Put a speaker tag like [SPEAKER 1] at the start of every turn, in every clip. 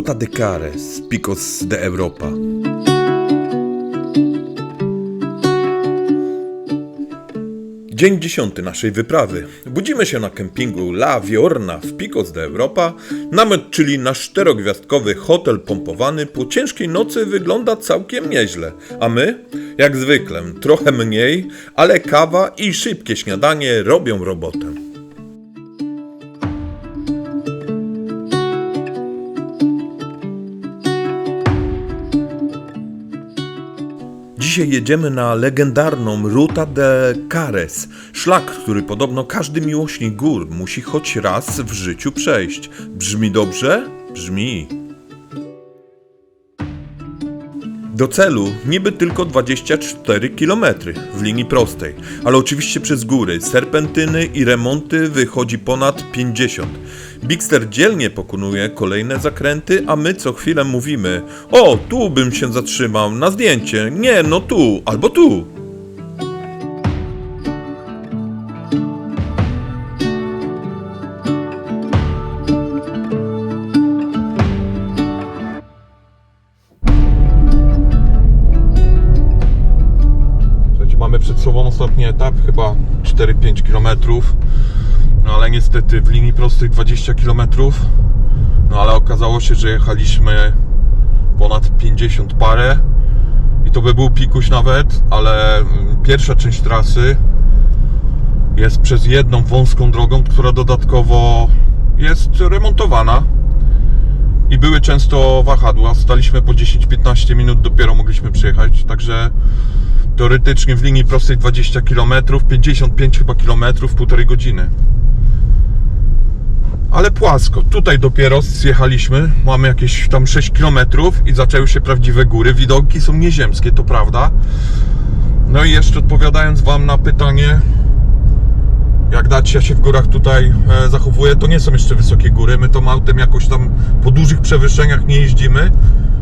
[SPEAKER 1] Ruta de Cares, Picos de Europa. Dzień dziesiąty naszej wyprawy. Budzimy się na kempingu La Viorna w Picos de Europa. Namiot, czyli nasz czterogwiazdkowy hotel pompowany, po ciężkiej nocy wygląda całkiem nieźle. A my? Jak zwykle, trochę mniej, ale kawa i szybkie śniadanie robią robotę. Dzisiaj jedziemy na legendarną Ruta de Cares, szlak, który podobno każdy miłośnik gór musi choć raz w życiu przejść. Brzmi dobrze? Brzmi. Do celu niby tylko 24 km w linii prostej, ale oczywiście przez góry, serpentyny i remonty wychodzi ponad 50. Bigster dzielnie pokonuje kolejne zakręty, a my co chwilę mówimy: O, tu bym się zatrzymał, na zdjęcie, nie, no tu, albo tu. Mamy przed sobą ostatni etap, chyba 4-5 km. No ale niestety w linii prostej 20 km. No ale okazało się, że jechaliśmy ponad 50 parę. I to by był pikuś nawet, ale mm, pierwsza część trasy jest przez jedną wąską drogą, która dodatkowo jest remontowana. I były często wahadła. Staliśmy po 10-15 minut, dopiero mogliśmy przyjechać. Także teoretycznie w linii prostej 20 km, 55 chyba kilometrów, półtorej godziny. Ale płasko. Tutaj dopiero zjechaliśmy. Mamy jakieś tam 6 km i zaczęły się prawdziwe góry. Widoki są nieziemskie, to prawda. No i jeszcze odpowiadając Wam na pytanie, jak Dacia się w górach tutaj e, zachowuje, to nie są jeszcze wysokie góry. My tą autem jakoś tam po dużych przewyższeniach nie jeździmy,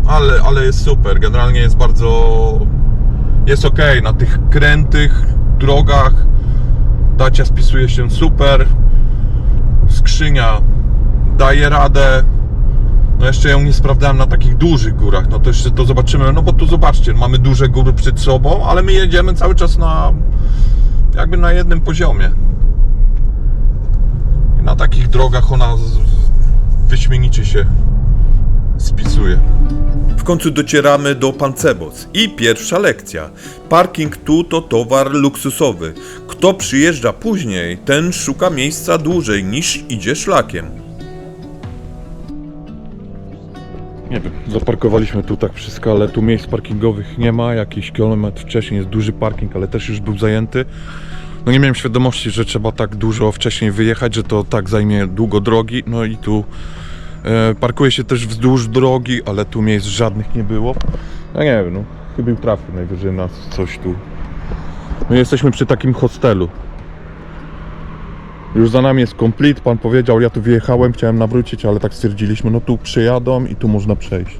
[SPEAKER 1] ale, ale jest super. Generalnie jest bardzo. Jest ok. Na tych krętych drogach Dacia spisuje się super. Skrzynia daje radę. No jeszcze ją nie sprawdzałem na takich dużych górach. No to jeszcze to zobaczymy. No bo tu zobaczcie, mamy duże góry przed sobą, ale my jedziemy cały czas na jakby na jednym poziomie. I na takich drogach ona wyśmienicie się spisuje. W końcu docieramy do Pancebos i pierwsza lekcja. Parking tu to towar luksusowy. Kto przyjeżdża później, ten szuka miejsca dłużej niż idzie szlakiem. Nie wiem, zaparkowaliśmy tu tak wszystko, ale tu miejsc parkingowych nie ma. Jakiś kilometr wcześniej jest duży parking, ale też już był zajęty. No nie miałem świadomości, że trzeba tak dużo wcześniej wyjechać, że to tak zajmie długo drogi. No i tu parkuje się też wzdłuż drogi, ale tu miejsc żadnych nie było. Ja nie wiem, no chybił trafił najwyżej nas coś tu. My jesteśmy przy takim hostelu. Już za nami jest komplet, pan powiedział, ja tu wyjechałem, chciałem nawrócić, ale tak stwierdziliśmy, no tu przyjadą i tu można przejść.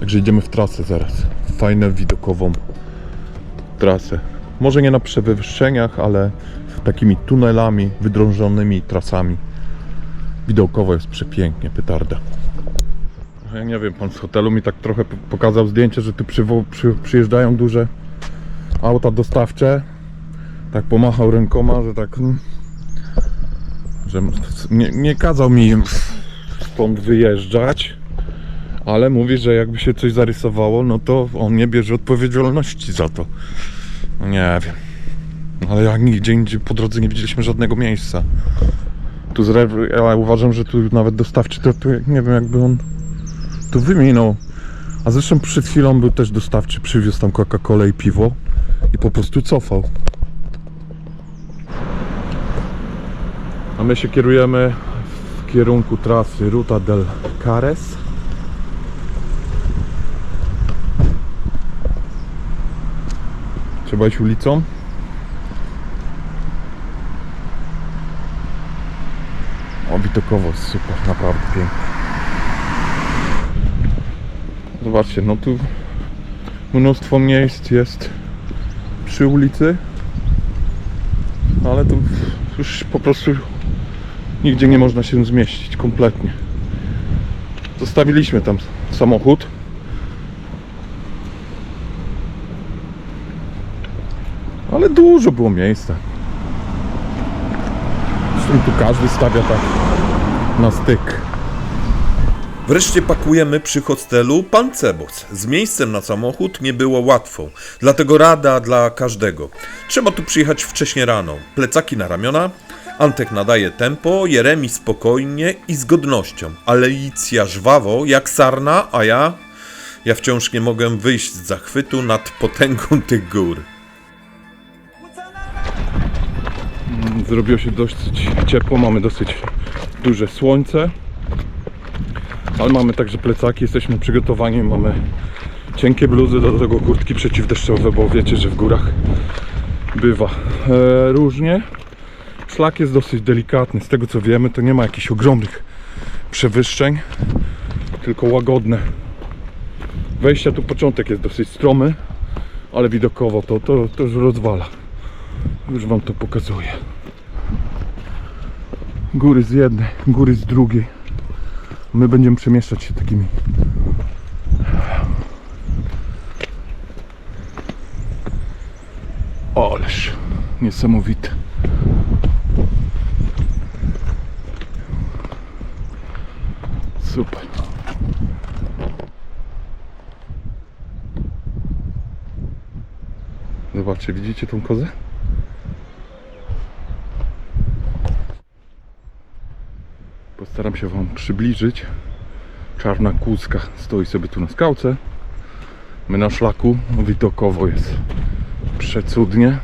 [SPEAKER 1] Także idziemy w trasę zaraz. Fajną widokową trasę. Może nie na przewyższeniach, ale takimi tunelami, wydrążonymi trasami. Widokowo jest przepięknie, petarda. Ja nie wiem, pan z hotelu mi tak trochę pokazał zdjęcie, że tu przy, przyjeżdżają duże auta dostawcze. Tak pomachał rękoma, że tak. mm, Że nie, nie kazał mi stąd wyjeżdżać, ale mówi, że jakby się coś zarysowało, no to on nie bierze odpowiedzialności za to. No nie wiem. Ale jak nigdzie indziej po drodze nie widzieliśmy żadnego miejsca. Tu zre... ja uważam, że tu nawet dostawczy to tu nie wiem jakby on tu wyminął. A zresztą przed chwilą był też dostawczy, przywiózł tam Coca-Colę i piwo i po prostu cofał. A my się kierujemy w kierunku trasy Ruta del Cares. Trzeba iść ulicą. O, widokowo jest super, naprawdę pięknie. Zobaczcie, no tu mnóstwo miejsc jest przy ulicy, ale tu już po prostu nigdzie nie można się zmieścić kompletnie. Zostawiliśmy tam samochód. Ale dużo było miejsca. Zresztą tu każdy stawia tak na styk.
[SPEAKER 2] Wreszcie pakujemy przy hostelu Pancebos. Z miejscem na samochód nie było łatwo, dlatego rada dla każdego. Trzeba tu przyjechać wcześnie rano. Plecaki na ramiona, Antek nadaje tempo, Jeremi spokojnie i z godnością, ale Licja żwawo jak sarna, a ja... Ja wciąż nie mogę wyjść z zachwytu nad potęgą tych gór.
[SPEAKER 1] Zrobiło się dość ciepło, mamy dosyć duże słońce. Ale mamy także plecaki, jesteśmy przygotowani, mamy cienkie bluzy, do tego kurtki przeciwdeszczowe, bo wiecie, że w górach bywa e, różnie. Szlak jest dosyć delikatny, z tego co wiemy, to nie ma jakichś ogromnych przewyższeń, tylko łagodne. Wejścia tu początek jest dosyć stromy, ale widokowo to, to, to już rozwala. Już wam to pokazuję. Góry z jednej, góry z drugiej. My będziemy przemieszczać się takimi. Ależ niesamowite. Super. Zobaczcie, widzicie tą kozę? Postaram się Wam przybliżyć. Czarna kózka stoi sobie tu na skałce. My na szlaku, no widokowo jest przecudnie.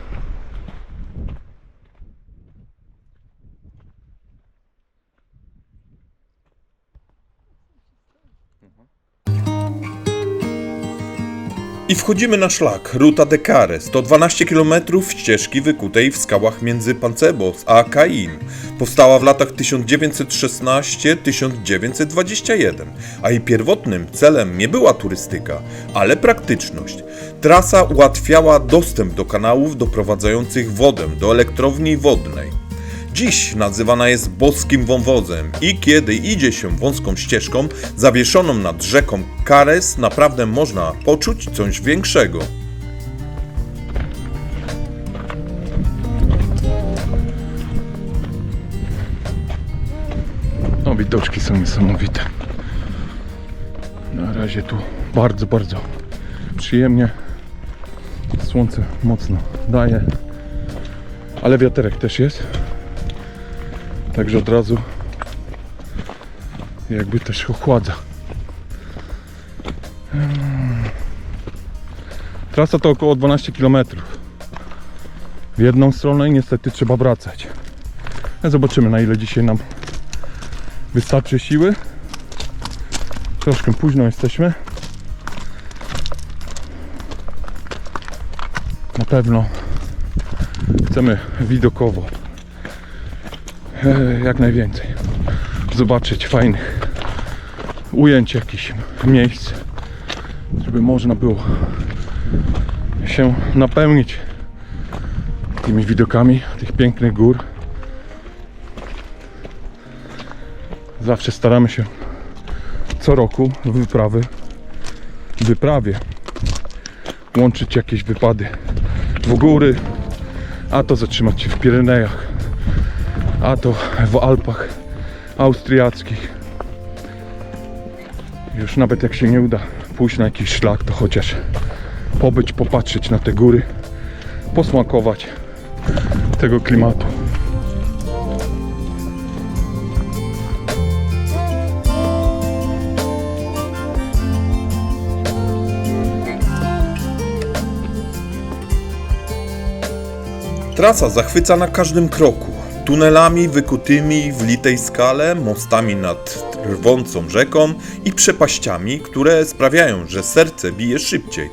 [SPEAKER 2] I wchodzimy na szlak, Ruta de Cares. To 12 km ścieżki wykutej w skałach między Pancebos a Cain. Powstała w latach 1916-1921, a jej pierwotnym celem nie była turystyka, ale praktyczność. Trasa ułatwiała dostęp do kanałów doprowadzających wodę do elektrowni wodnej. Dziś nazywana jest boskim wąwozem i kiedy idzie się wąską ścieżką zawieszoną nad rzeką Kares, naprawdę można poczuć coś większego.
[SPEAKER 1] No widoczki są niesamowite. Na razie tu bardzo, bardzo przyjemnie. Słońce mocno daje, ale wiaterek też jest. Także od razu jakby też ochładza. Hmm. Trasa to około 12 km. W jedną stronę i niestety trzeba wracać. Zobaczymy na ile dzisiaj nam wystarczy siły. Troszkę późno jesteśmy. Na pewno chcemy widokowo jak najwięcej zobaczyć fajnych ujęć jakichś miejsc, żeby można było się napełnić tymi widokami tych pięknych gór. Zawsze staramy się co roku w wyprawy w wyprawie łączyć jakieś wypady w góry, a to zatrzymać się w Pirenejach, a to w Alpach austriackich. Już nawet jak się nie uda pójść na jakiś szlak, to chociaż pobyć, popatrzeć na te góry, posmakować tego klimatu.
[SPEAKER 2] Trasa zachwyca na każdym kroku. Tunelami wykutymi w litej skale, mostami nad rwącą rzeką i przepaściami, które sprawiają, że serce bije szybciej.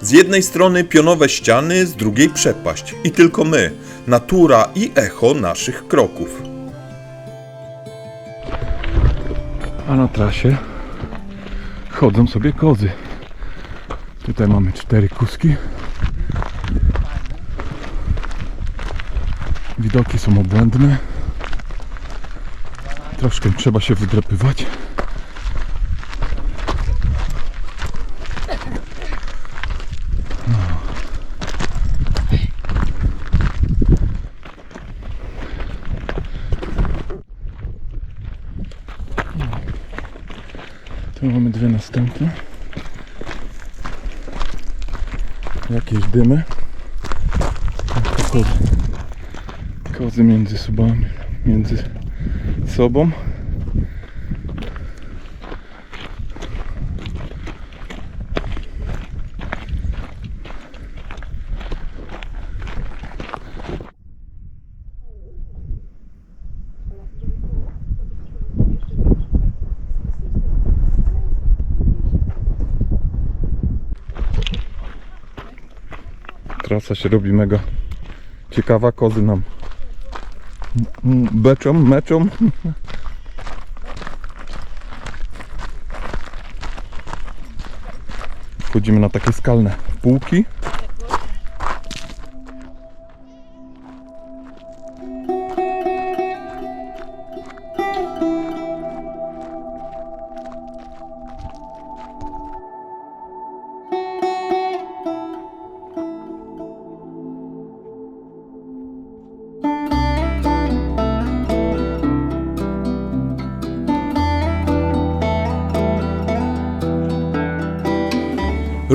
[SPEAKER 2] Z jednej strony pionowe ściany, z drugiej przepaść i tylko my, natura i echo naszych kroków.
[SPEAKER 1] A na trasie chodzą sobie kozy. Tutaj mamy cztery kuski. Widoki są obłędne. Troszkę trzeba się wydrepywać. No. Tu mamy dwie następne. Jakieś dymy. Kozy między sobami, między sobą. Trasa się robi mega ciekawa. Kozy nam m- beczą, meczą. Wchodzimy na takie skalne półki.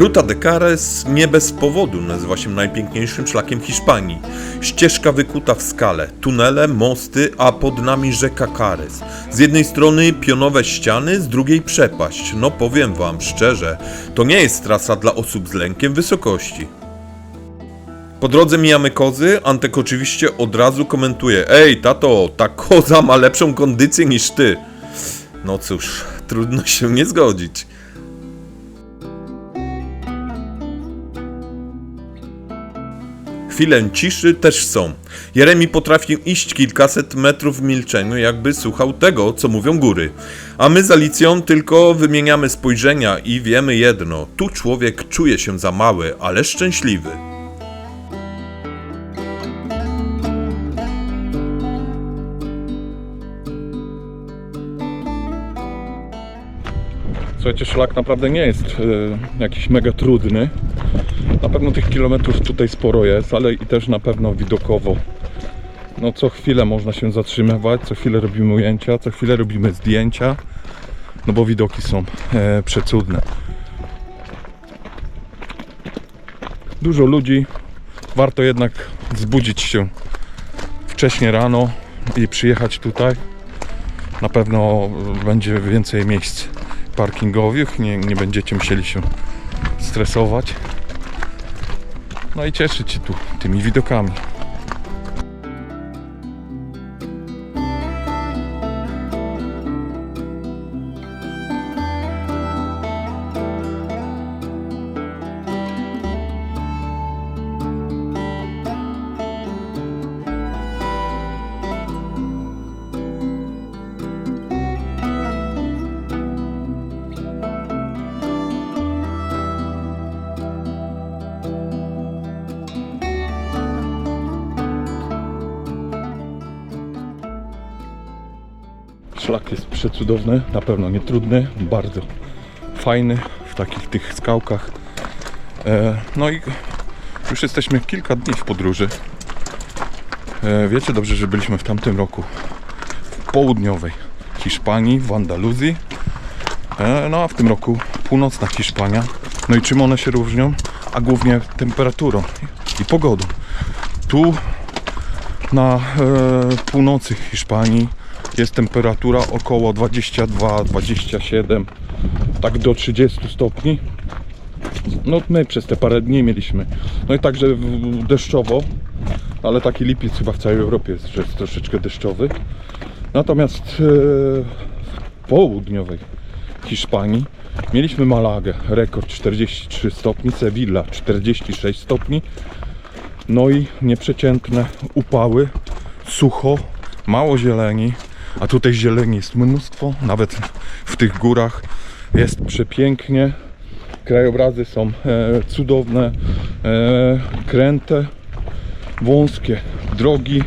[SPEAKER 2] Ruta de Cares nie bez powodu nazywa się najpiękniejszym szlakiem Hiszpanii. Ścieżka wykuta w skale, tunele, mosty, a pod nami rzeka Cares. Z jednej strony pionowe ściany, z drugiej przepaść. No powiem wam szczerze, to nie jest trasa dla osób z lękiem wysokości. Po drodze mijamy kozy, Antek oczywiście od razu komentuje Ej tato, ta koza ma lepszą kondycję niż ty. No cóż, trudno się nie zgodzić. Chwilę ciszy też są. Jeremi potrafi iść kilkaset metrów w milczeniu, jakby słuchał tego, co mówią góry. A my z Alicją tylko wymieniamy spojrzenia i wiemy jedno: tu człowiek czuje się za mały, ale szczęśliwy.
[SPEAKER 1] Słuchajcie, szlak naprawdę nie jest e, jakiś mega trudny. Na pewno tych kilometrów tutaj sporo jest, ale i też na pewno widokowo. No co chwilę można się zatrzymywać, co chwilę robimy ujęcia, co chwilę robimy zdjęcia. No bo widoki są e, przecudne. Dużo ludzi. Warto jednak zbudzić się wcześnie rano i przyjechać tutaj. Na pewno będzie więcej miejsc parkingowych, nie, nie będziecie musieli się stresować. No i cieszyć się tu tymi widokami. Szlak jest przecudowny, na pewno nie trudny, bardzo fajny w takich tych skałkach. E, no i już jesteśmy kilka dni w podróży. E, wiecie dobrze, że byliśmy w tamtym roku w południowej Hiszpanii, w Andaluzji. E, no a w tym roku północna Hiszpania. No i czym one się różnią? A głównie temperaturą i pogodą. Tu na północy Hiszpanii jest temperatura około 22-27, tak do 30 stopni. No my przez te parę dni mieliśmy. No i także deszczowo, ale taki lipiec chyba w całej Europie jest, że jest troszeczkę deszczowy. Natomiast e, w południowej Hiszpanii mieliśmy Malagę, rekord 43 stopni, Sevilla 46 stopni. No i nieprzeciętne upały, sucho, mało zieleni, a tutaj zieleni jest mnóstwo, nawet w tych górach jest przepięknie. Krajobrazy są e, cudowne, e, kręte, wąskie drogi.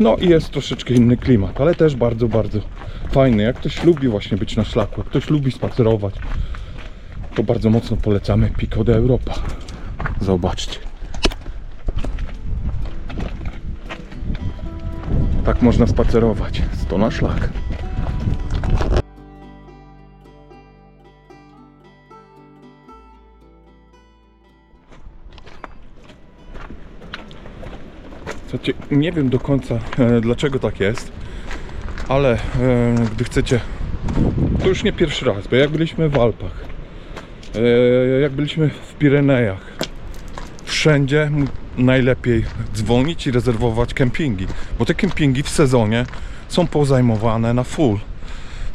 [SPEAKER 1] No i jest troszeczkę inny klimat, ale też bardzo, bardzo fajny. Jak ktoś lubi właśnie być na szlaku, jak ktoś lubi spacerować, to bardzo mocno polecamy Pico de Europa. Zobaczcie. Tak można spacerować. Sto na szlak. Słuchajcie, nie wiem do końca e, dlaczego tak jest, ale e, gdy chcecie, to już nie pierwszy raz, bo jak byliśmy w Alpach, e, jak byliśmy w Pirenejach, wszędzie najlepiej dzwonić i rezerwować kempingi, bo te kempingi w sezonie są pozajmowane na full.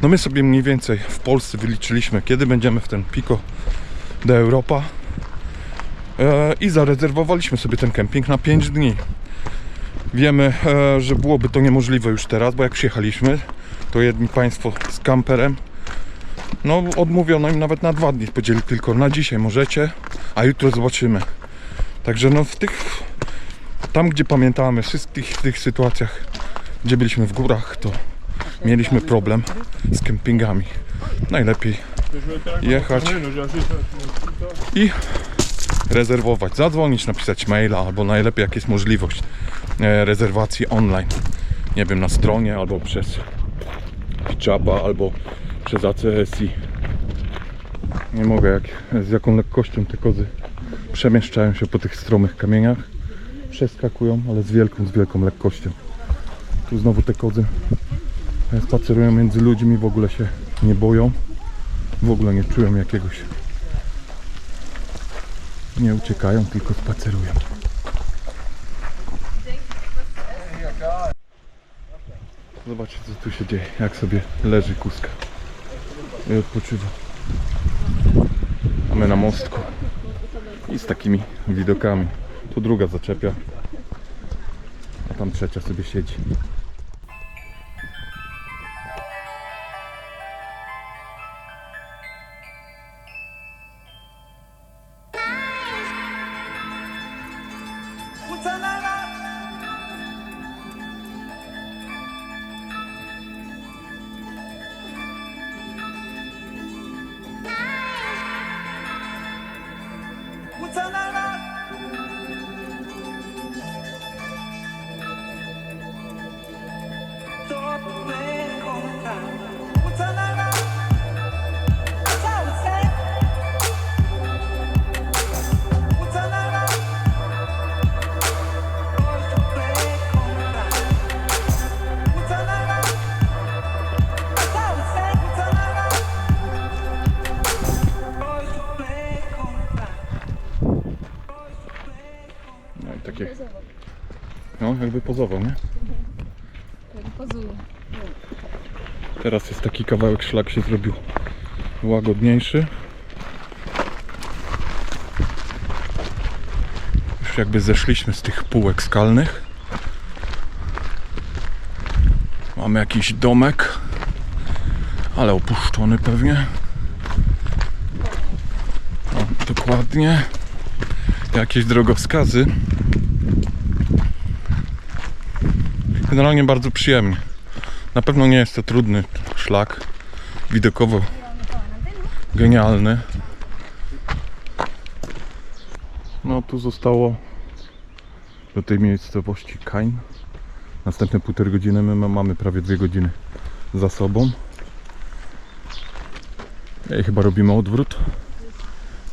[SPEAKER 1] No my sobie mniej więcej w Polsce wyliczyliśmy, kiedy będziemy w ten Pico de Europa e, i zarezerwowaliśmy sobie ten kemping na 5 dni. Wiemy, e, że byłoby to niemożliwe już teraz, bo jak przyjechaliśmy, to jedni Państwo z kamperem, no odmówiono im nawet na dwa dni, powiedzieli tylko na dzisiaj możecie, a jutro zobaczymy. Także no w tych, tam gdzie pamiętamy, wszystkich tych sytuacjach, gdzie byliśmy w górach, to mieliśmy problem z kempingami. Najlepiej jechać i rezerwować, zadzwonić, napisać maila, albo najlepiej jak jest możliwość e, rezerwacji online. Nie wiem, na stronie, albo przez Pitchapa, albo przez ACSI. Nie mogę, jak, z jaką lekkością te kozy przemieszczają się po tych stromych kamieniach. Przeskakują, ale z wielką, z wielką lekkością. Tu znowu te kozy e, spacerują między ludźmi, w ogóle się nie boją. W ogóle nie czują jakiegoś nie uciekają, tylko spacerują. Zobaczcie co tu się dzieje, jak sobie leży kuska i odpoczywa. A my na mostku i z takimi widokami. Tu druga zaczepia, a tam trzecia sobie siedzi. No i takie, no jakby pozował, nie? Teraz jest taki kawałek szlak się zrobił łagodniejszy. Już jakby zeszliśmy z tych półek skalnych. Mamy jakiś domek, ale opuszczony pewnie. O, dokładnie. Jakieś drogowskazy. Generalnie bardzo przyjemnie. Na pewno nie jest to trudny szlak. Widokowo genialny. No tu zostało do tej miejscowości Kain. Następne półtorej godziny. My ma- mamy prawie dwie godziny za sobą. I chyba robimy odwrót.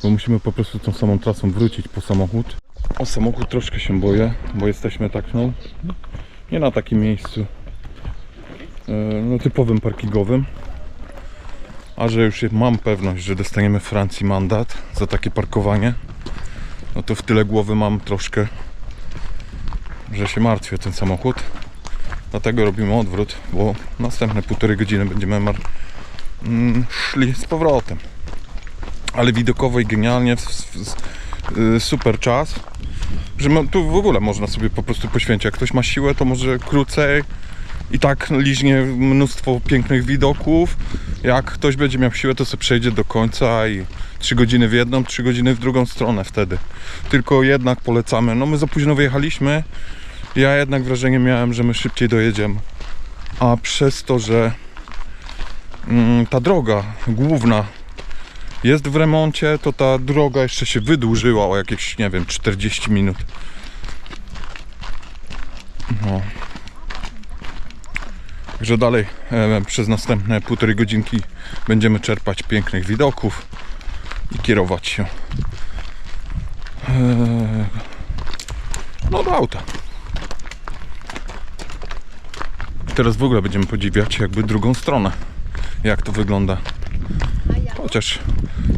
[SPEAKER 1] Bo musimy po prostu tą samą trasą wrócić po samochód. O samochód troszkę się boję, bo jesteśmy tak no nie na takim miejscu no, typowym parkingowym. A że już mam pewność, że dostaniemy w Francji mandat za takie parkowanie, no to w tyle głowy mam troszkę, że się martwię ten samochód. Dlatego robimy odwrót, bo następne półtorej godziny będziemy mar- mm, szli z powrotem. Ale widokowo i genialnie, y, super czas że tu w ogóle można sobie po prostu poświęcić. Jak ktoś ma siłę, to może krócej i tak liźnie mnóstwo pięknych widoków. Jak ktoś będzie miał siłę, to sobie przejdzie do końca i 3 godziny w jedną, 3 godziny w drugą stronę wtedy. Tylko jednak polecamy. No my za późno wyjechaliśmy. Ja jednak wrażenie miałem, że my szybciej dojedziemy. A przez to, że mm, ta droga główna jest w remoncie, to ta droga jeszcze się wydłużyła o jakieś, nie wiem, 40 minut. No. Także dalej e, przez następne półtorej godzinki będziemy czerpać pięknych widoków i kierować się e, no do auta. Teraz w ogóle będziemy podziwiać jakby drugą stronę, jak to wygląda. Chociaż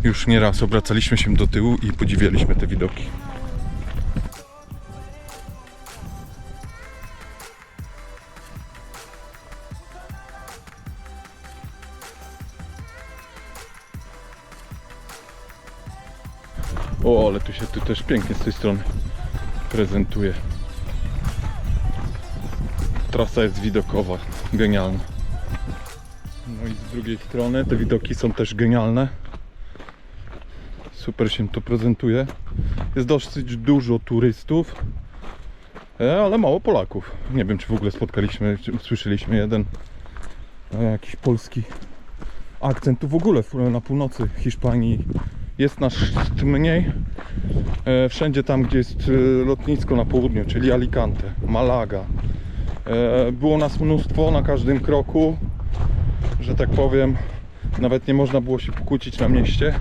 [SPEAKER 1] już nieraz obracaliśmy się do tyłu i podziwialiśmy te widoki. O, ale tu się tu też pięknie z tej strony prezentuje. Trasa jest widokowa, genialna. No i z drugiej strony te widoki są też genialne. Super się to prezentuje. Jest dosyć dużo turystów, e, ale mało Polaków. Nie wiem, czy w ogóle spotkaliśmy, czy usłyszeliśmy jeden e, jakiś polski akcent. Tu w ogóle na północy Hiszpanii jest nas mniej. E, Wszędzie tam, gdzie jest e, lotnisko na południu, czyli Alicante, Malaga. E, Było nas mnóstwo na każdym kroku, że tak powiem. Nawet nie można było się pokłócić na mieście,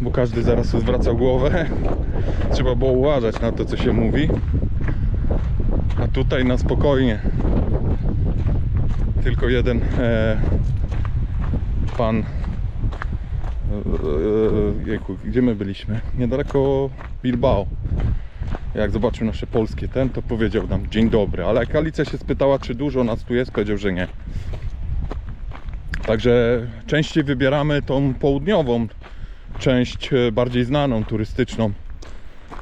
[SPEAKER 1] bo każdy zaraz odwracał głowę. Trzeba było uważać na to, co się mówi. A tutaj na spokojnie. Tylko jeden e, pan Jejku, gdzie my byliśmy? Niedaleko Bilbao. Jak zobaczył nasze polskie ten, to powiedział nam dzień dobry. Ale jak Alicja się spytała, czy dużo nas tu jest, powiedział, że nie. Także częściej wybieramy tą południową część, e, bardziej znaną, turystyczną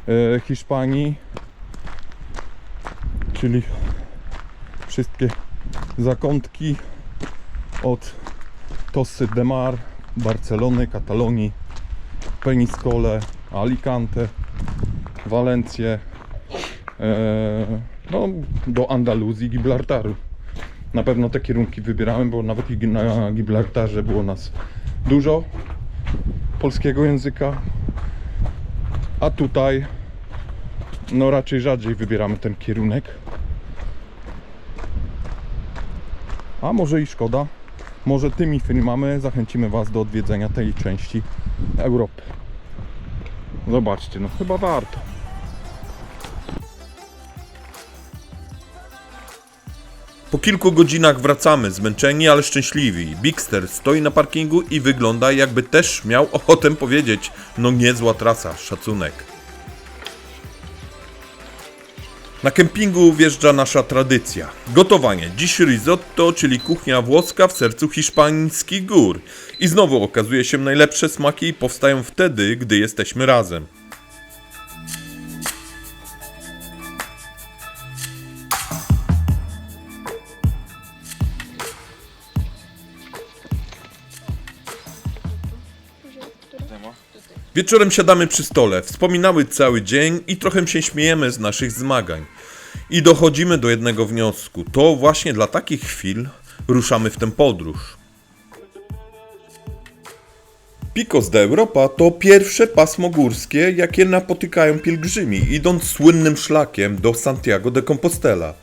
[SPEAKER 1] e, Hiszpanii. Czyli wszystkie zakątki od Tossy de Mar, Barcelony, Katalonii, Peniscole, Alicante, Walencję, e, no, do Andaluzji, Gibraltaru. Na pewno te kierunki wybierałem, bo nawet na Gibraltarze było nas dużo polskiego języka, a tutaj no raczej rzadziej wybieramy ten kierunek. A może i szkoda. Może tymi filmami zachęcimy Was do odwiedzenia tej części Europy. Zobaczcie, no chyba warto.
[SPEAKER 2] Po kilku godzinach wracamy, zmęczeni, ale szczęśliwi. Bigster stoi na parkingu i wygląda jakby też miał ochotę powiedzieć no niezła trasa, szacunek. Na kempingu wjeżdża nasza tradycja. Gotowanie. Dziś risotto, czyli kuchnia włoska w sercu hiszpańskich gór. I znowu okazuje się najlepsze smaki powstają wtedy, gdy jesteśmy razem. Wieczorem siadamy przy stole, wspominały cały dzień i trochę się śmiejemy z naszych zmagań. I dochodzimy do jednego wniosku. To właśnie dla takich chwil ruszamy w tę podróż. Picos de Europa to pierwsze pasmo górskie, jakie napotykają pielgrzymi, idąc słynnym szlakiem do Santiago de Compostela.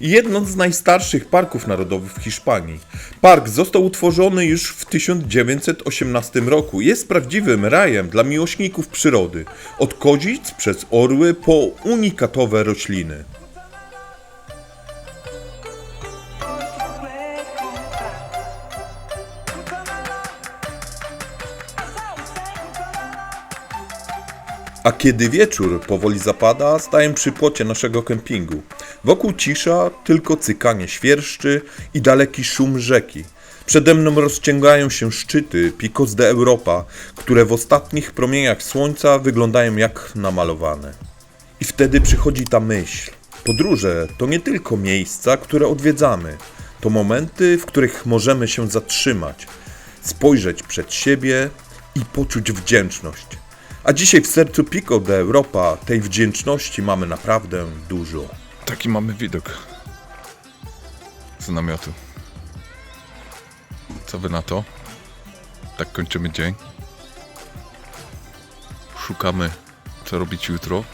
[SPEAKER 2] I jedno z najstarszych parków narodowych w Hiszpanii. Park został utworzony już w 1918 roku. Jest prawdziwym rajem dla miłośników przyrody. Od kozic przez orły po unikatowe rośliny. A kiedy wieczór powoli zapada, staję przy płocie naszego kempingu. Wokół cisza, tylko cykanie świerszczy i daleki szum rzeki. Przede mną rozciągają się szczyty Picos de Europa, które w ostatnich promieniach słońca wyglądają jak namalowane. I wtedy przychodzi ta myśl. Podróże to nie tylko miejsca, które odwiedzamy. To momenty, w których możemy się zatrzymać, spojrzeć przed siebie i poczuć wdzięczność. A dzisiaj w sercu Pico de Europa tej wdzięczności mamy naprawdę dużo.
[SPEAKER 1] Taki mamy widok z namiotu. Co wy na to? Tak kończymy dzień. Szukamy, co robić jutro.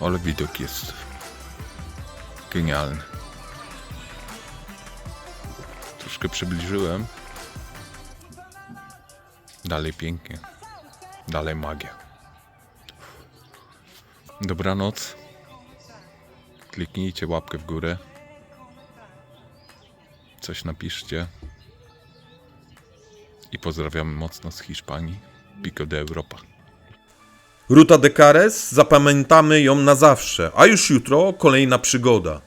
[SPEAKER 1] Ale widok jest genialny. Troszkę przybliżyłem. Dalej pięknie. Dalej magia. Dobranoc. Kliknijcie łapkę w górę. Coś napiszcie. I pozdrawiamy mocno z Hiszpanii. Pico de Europa.
[SPEAKER 2] Ruta de Cares, zapamiętamy ją na zawsze, a już jutro kolejna przygoda.